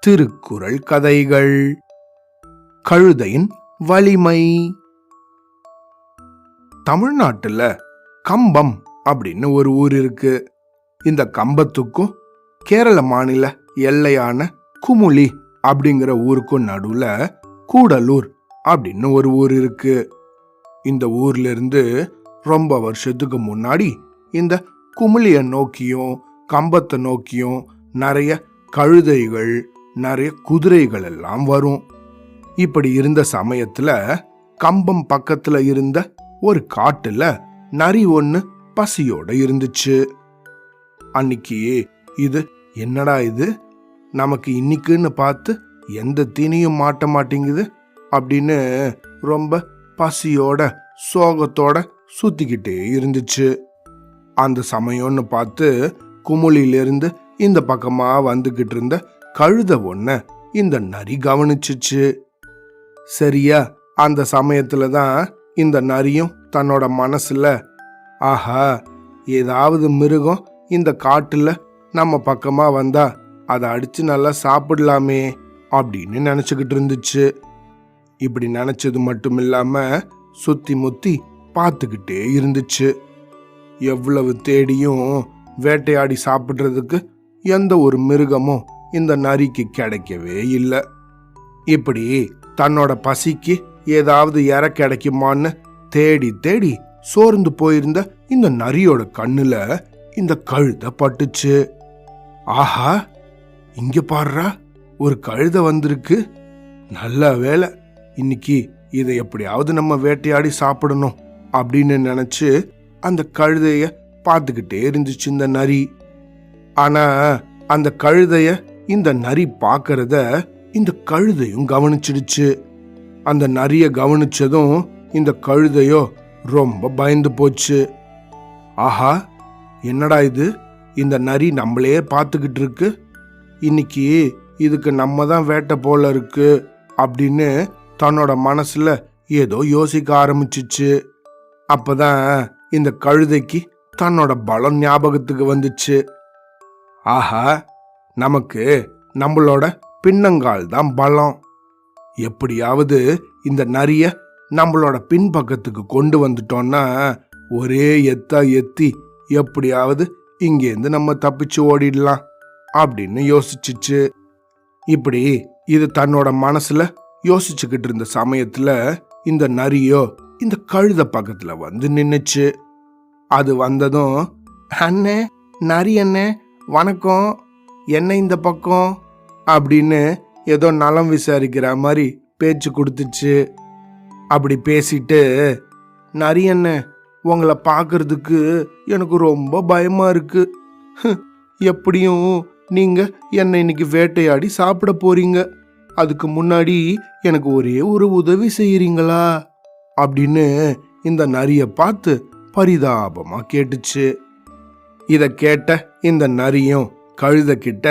திருக்குறள் கதைகள். கழுதையின் வலிமை. தமிழ்நாட்டுல கம்பம் அப்படின்னு ஒரு ஊர் இருக்கு. இந்த கம்பத்துக்கும் கேரள மாநில எல்லையான குமுளி அப்படிங்கிற ஊருக்கும் நடுவுல கூடலூர் அப்படின்னு ஒரு ஊர் இருக்கு. இந்த ஊர்ல இருந்து ரொம்ப வருஷத்துக்கு முன்னாடி இந்த குமுளியை நோக்கியும் கம்பத்தை நோக்கியும் நிறைய கழுதைகள் நிறைய குதிரைகள் எல்லாம் வரும். இப்படி இருந்த சமயத்துல கம்பம் பக்கத்துல இருந்த ஒரு காட்டுல நரி ஒன்று பசியோட இருந்துச்சு. அன்னைக்கு இது என்னடா இது? நமக்கு இன்னைக்குன்னு பார்த்து எந்த தீனியும் மாட்ட மாட்டேங்குது அப்படின்னு ரொம்ப பசியோட சோகத்தோட சுத்திக்கிட்டே இருந்துச்சு. அந்த சமயம்னு பார்த்து குமுளிலிருந்து இந்த பக்கமா வந்துகிட்டு இருந்த கழுத ஒன்ன இந்த நரி கவனிச்சிச்சு. சரியா அந்த சமயத்துல தான் இந்த நரியும் தன்னோட மனசுல ஆஹா ஏதாவது மிருகம் இந்த காட்டுல நம்ம பக்கமா வந்தா அதை அடிச்சு நல்லா சாப்பிடலாமே அப்படின்னு நினச்சிக்கிட்டு இருந்துச்சு. இப்படி நினச்சது மட்டும் இல்லாமல் சுத்தி முத்தி பார்த்துக்கிட்டே இருந்துச்சு. எவ்வளவு தேடியும் வேட்டையாடி சாப்பிடுறதுக்கு எந்த ஒரு மிருகமும் இந்த நரிக்கு கிடைக்கவே இல்லை. இப்படி தன்னோட பசிக்கு ஏதாவது இற கிடைக்குமான்னு தேடி தேடி சோர்ந்து போயிருந்த இந்த நரியோட கண்ணுல இந்த கழுத பட்டுச்சு. ஆஹா இங்க பாடுறா ஒரு கழுத வந்திருக்கு. நல்ல வேலை இன்னைக்கு இதை எப்படியாவது நம்ம வேட்டையாடி சாப்பிடணும் அப்படின்னு நினைச்சு அந்த கழுதைய பார்த்துக்கிட்டே இருந்துச்சு இந்த நரி. ஆனா அந்த கழுதைய இந்த நரி பார்க்கறத இந்த கழுதையும் கவனிச்சிடுச்சு. அந்த நரிய கவனிச்சதும் இந்த கழுதையோ ரொம்ப பயந்து போச்சு. ஆஹா என்னடா இது? இந்த நரி நம்மளே பார்த்துக்கிட்டு இருக்கு. இன்னைக்கு இதுக்கு நம்ம தான் வேட்டை போல இருக்கு அப்படின்னு தன்னோட மனசுல ஏதோ யோசிக்க ஆரம்பிச்சிச்சு. அப்பதான் இந்த கழுதைக்கு தன்னோட பலம் ஞாபகத்துக்கு வந்துச்சு. ஆஹா நமக்கு நம்மளோட பின்னங்கால் தான் பலம். எப்படியாவது இந்த நரிய நம்மளோட பின்பக்கத்துக்கு கொண்டு வந்துட்டோம்னா ஒரே எத்தா எத்தி எப்படியாவது இங்கேருந்து நம்ம தப்பிச்சு ஓடிடலாம் அப்படின்னு யோசிச்சுச்சு. இப்படி இது தன்னோட மனசுல யோசிச்சுக்கிட்டு இருந்த சமயத்துல இந்த நரியோ இந்த கழுத பக்கத்துல வந்து நின்னுச்சு. அது வந்ததும் அண்ணே நரி அண்ணே வணக்கம் என்ன இந்த பக்கம்? அப்படின்னு ஏதோ நலம் விசாரிக்கிற மாதிரி பேச்சு கொடுத்துச்சு. அப்படி பேசிட்டு நரி அண்ணே உங்களை பார்க்கறதுக்கு எனக்கு ரொம்ப பயமாக இருக்கு. எப்படியும் நீங்கள் என்னை இன்னைக்கு வேட்டையாடி சாப்பிட போறீங்க. அதுக்கு முன்னாடி எனக்கு ஒரே ஒரு உதவி செய்கிறீங்களா அப்படின்னு இந்த நரியை பார்த்து பரிதாபமா கேட்டுச்சு. இதை கேட்ட இந்த நரியும் கழுத கிட்ட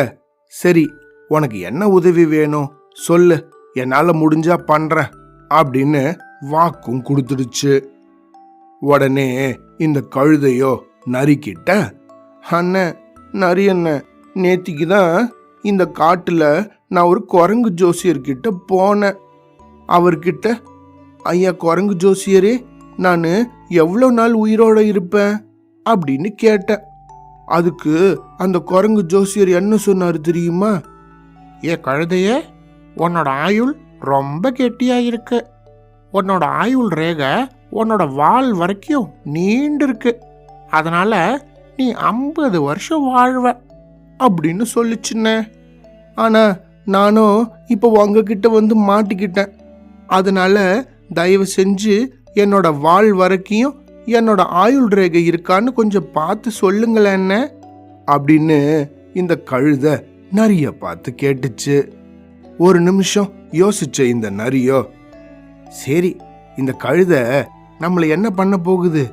சரி உனக்கு என்ன உதவி வேணும்? சொல்லு என்னால் முடிஞ்சா பண்ணுறேன் அப்படின்னு வாக்கும் கொடுத்துடுச்சு. உடனே இந்த கழுதையோ நரிக்கிட்ட அண்ணன் நரி அண்ணன் நேத்திக்கு தான் இந்த காட்டில் நான் ஒரு குரங்கு ஜோசியர்கிட்ட போனேன். அவர்கிட்ட ஐயா குரங்கு ஜோசியரே நான் எவ்வளோ நாள் உயிரோட இருப்பேன் அப்படின்னு கேட்டேன். அதுக்கு அந்த குரங்கு ஜோசியர் என்ன சொன்னார் தெரியுமா? ஏ கழுதைய உன்னோட ஆயுள் ரொம்ப கெட்டியாக இருக்கு உன்னோட ஆயுள் ரேகை உன்னோட வால் வரைக்கும் நீண்டிருக்கு. அதனால் நீ ஐம்பது வருஷம் வாழ்வ அப்படின்னு சொல்லிச்சுன்னே ஆனா நானும் இப்போ உங்ககிட்ட வந்து மாட்டிக்கிட்டேன். அதனால தயவு செஞ்சு என்னோட வாழ் வரைக்கும் என்னோட ஆயுள் ரேகை இருக்கான்னு கொஞ்சம் பார்த்து சொல்லுங்களேன்ன அப்படின்னு இந்த கழுத நரிய பார்த்து கேட்டுச்சு. ஒரு நிமிஷம் யோசிச்ச இந்த நரியோ சரி இந்த கழுத நம்மளை என்ன பண்ண போகுது?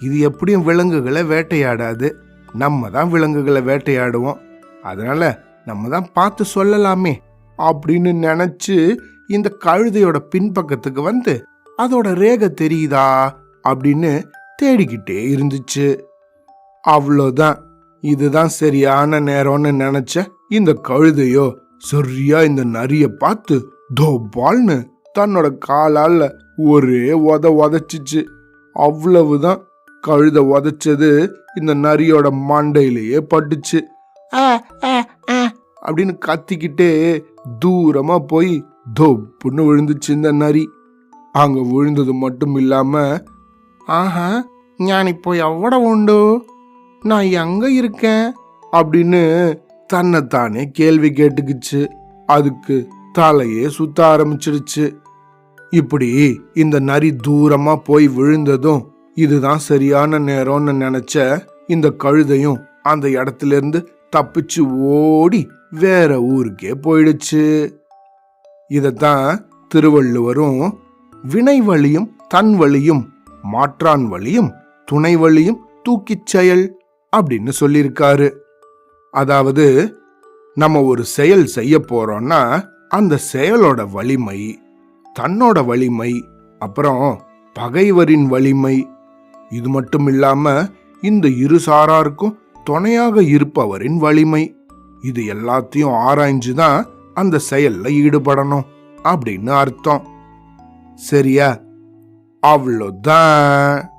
இது எப்படியும் விலங்குகளை வேட்டையாடாது. நம்ம தான் விலங்குகளை வேட்டையாடுவோம். அதனால நம்ம தான் பார்த்து சொல்லலாமே அப்படின்னு நினைச்சு இந்த கழுதையோட பின்பக்கத்துக்கு வந்து அதோட ரேகை தெரியுதா அப்படின்னு தேடிக்கிட்டே இருந்துச்சு. அவ்வளோதான். இதுதான் சரியான நேரம்னு நினைச்ச இந்த கழுதையோ சரியா இந்த நரிய பார்த்து தோபால்னு தன்னோட காலால ஒரே உத உதச்சிச்சு. அவ்வளவுதான். கழுத உதைச்சது இந்த நரியோட மண்டையிலேயே பட்டுச்சு. ஆ, ஆ, ஆ. அப்படின்னு கத்திக்கிட்டே தூரமா போய் தொப்புன்னு விழுந்துச்சு இந்த நரி. அங்கே விழுந்தது மட்டும் இல்லாம ஆஹா ஞானிப்போ எவ்வளோ உண்டு. நான் எங்க இருக்கேன்? அப்படின்னு தன்னைத்தானே கேள்வி கேட்டுக்குச்சு. அதுக்கு தலையே சுத்த ஆரம்பிச்சிடுச்சு இப்படி இந்த நரி தூரமா போய் விழுந்ததும் இதுதான் சரியான நேரம்னு நினைச்ச இந்த கழுதையும் அந்த இடத்துல இருந்து தப்பிச்சு ஓடி வேற ஊருக்கே போயிடுச்சு. இதைத்தான் திருவள்ளுவரும் வினை வழியும் தன் வழியும் மாற்றான் வழியும் துணை வழியும் தூக்கிச் செயல் அப்படின்னு சொல்லியிருக்காரு. அதாவது நம்ம ஒரு செயல் செய்ய போறோம்னா அந்த செயலோட வலிமை தன்னோட வலிமை அப்புறம் பகைவரின் வலிமை இது மட்டும் இல்லாம இந்த இரு சாராருக்கும் துணையாக இருப்பவரின் வலிமை இது எல்லாத்தையும் ஆராய்ஞ்சு தான் அந்த செயல்ல ஈடுபடணும் அப்படின்னு அர்த்தம். சரியா? அவ்வளோதான்